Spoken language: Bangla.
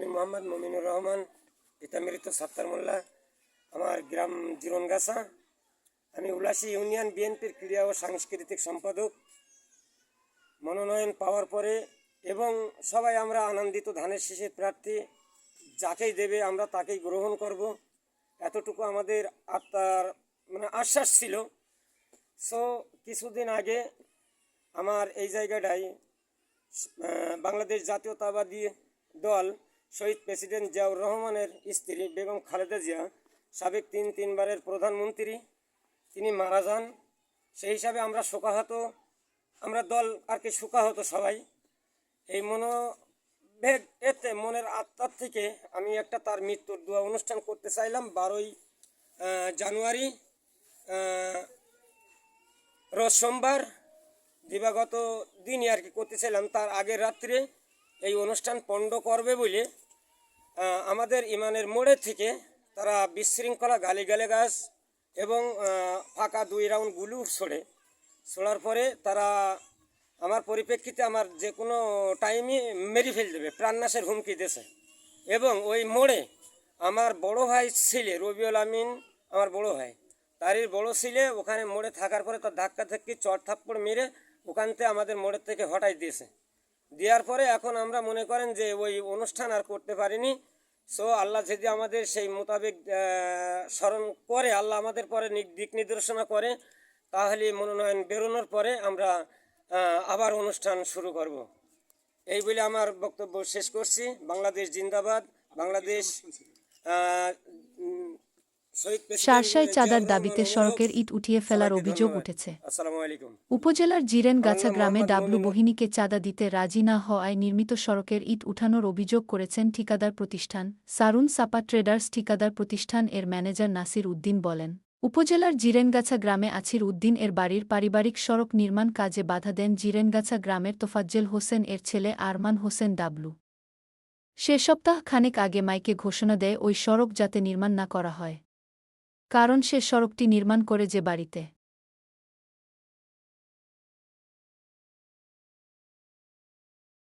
আমি মোহাম্মদ মমিনুর রহমান, পিতা মৃত সাত্তার মোল্লা। আমার গ্রাম জীবনগাছা আমি উলাসী ইউনিয়ন বিএনপির ক্রীড়া ও সাংস্কৃতিক সম্পাদক। মনোনয়ন পাওয়ার পরে এবং সবাই আমরা আনন্দিত, ধানের শীষের প্রার্থী। যাকেই দেবে আমরা তাকেই গ্রহণ করব। এতটুকু আমাদের আত্মার মানে আশ্বাস ছিল। সো, কিছুদিন আগে আমার এই জায়গাটায় বাংলাদেশ জাতীয়তাবাদী দল শহীদ প্রেসিডেন্ট জিয়াউর রহমানের স্ত্রী বেগম খালেদা জিয়া, সাবেক তিন তিনবারের প্রধানমন্ত্রী, তিনি মারা যান। সেই হিসাবে আমরা শোকাহত, আমরা দল আর কি শোকাহত সবাই। এই মনোভেদ, এতে মনের আত্মার থেকে আমি একটা তার মৃত্যুর দোয়া অনুষ্ঠান করতে চাইলাম বারোই জানুয়ারি রোজ সোমবার। দিবাগত দিনই আর কি করতেছিলাম তার আগের রাত্রে এই অনুষ্ঠান পণ্ড করবে বলে আমাদের ইমানের মোড়ে থেকে তারা বিশৃঙ্খলা গালিগালে গাছ এবং ফাঁকা দুই রাউন্ড গুলু ছোড়ে। ছোড়ার পরে তারা আমার পরিপ্রেক্ষিতে আমার যে কোনো টাইমই মেরে ফেল দেবে, প্রাণনাশের হুমকি দিয়েছে। এবং ওই মোড়ে আমার বড় ভাই ছেলে, রবিউল আমিন আমার বড় ভাই, তারই বড় ছেলে, ওখানে মোড়ে থাকার পরে তার ধাক্কা থেকে চট থাপ্পড় মেরে ওখান থেকে আমাদের মোড়ের থেকে হটাই দিয়েছে। দেওয়ার পরে এখন আমরা মনে করেন যে ওই অনুষ্ঠান আর করতে পারিনি। সো আল্লাহ যদি আমাদের সেই মোতাবেক স্মরণ করে, আল্লাহ আমাদের পরে দিক নির্দেশনা করে, তাহলে মনোনয়ন বেরোনোর পরে আমরা আবার অনুষ্ঠান শুরু করব। এই বলে আমার বক্তব্য শেষ করছি। বাংলাদেশ জিন্দাবাদ। বাংলাদেশ শার্শায় চাঁদার দাবিতে সড়কের ইট উঠিয়ে ফেলার অভিযোগ উঠেছে। উপজেলার জিরেনগাছা গ্রামে ডাবলু বহিনীকে চাঁদা দিতে রাজি না হওয়ায় নির্মিত সড়কের ইট উঠানোর অভিযোগ করেছেন ঠিকাদার প্রতিষ্ঠান। সারুন সাপা ট্রেডার্স ঠিকাদার প্রতিষ্ঠান এর ম্যানেজার নাসির উদ্দিন বলেন উপজেলার জিরেনগাছা গ্রামে আছির উদ্দিন এর বাড়ির পারিবারিক সড়ক নির্মাণ কাজে বাধা দেন জিরেনগাছা গ্রামের তোফাজ্জেল হোসেন এর ছেলে আরমান হোসেন ডাবলু। সে সপ্তাহ খানেক আগে মাইকে ঘোষণা দেয় ওই সড়ক যাতে নির্মাণ না করা হয়। কারণ সে সড়কটি নির্মাণ করে যে বাড়িতে।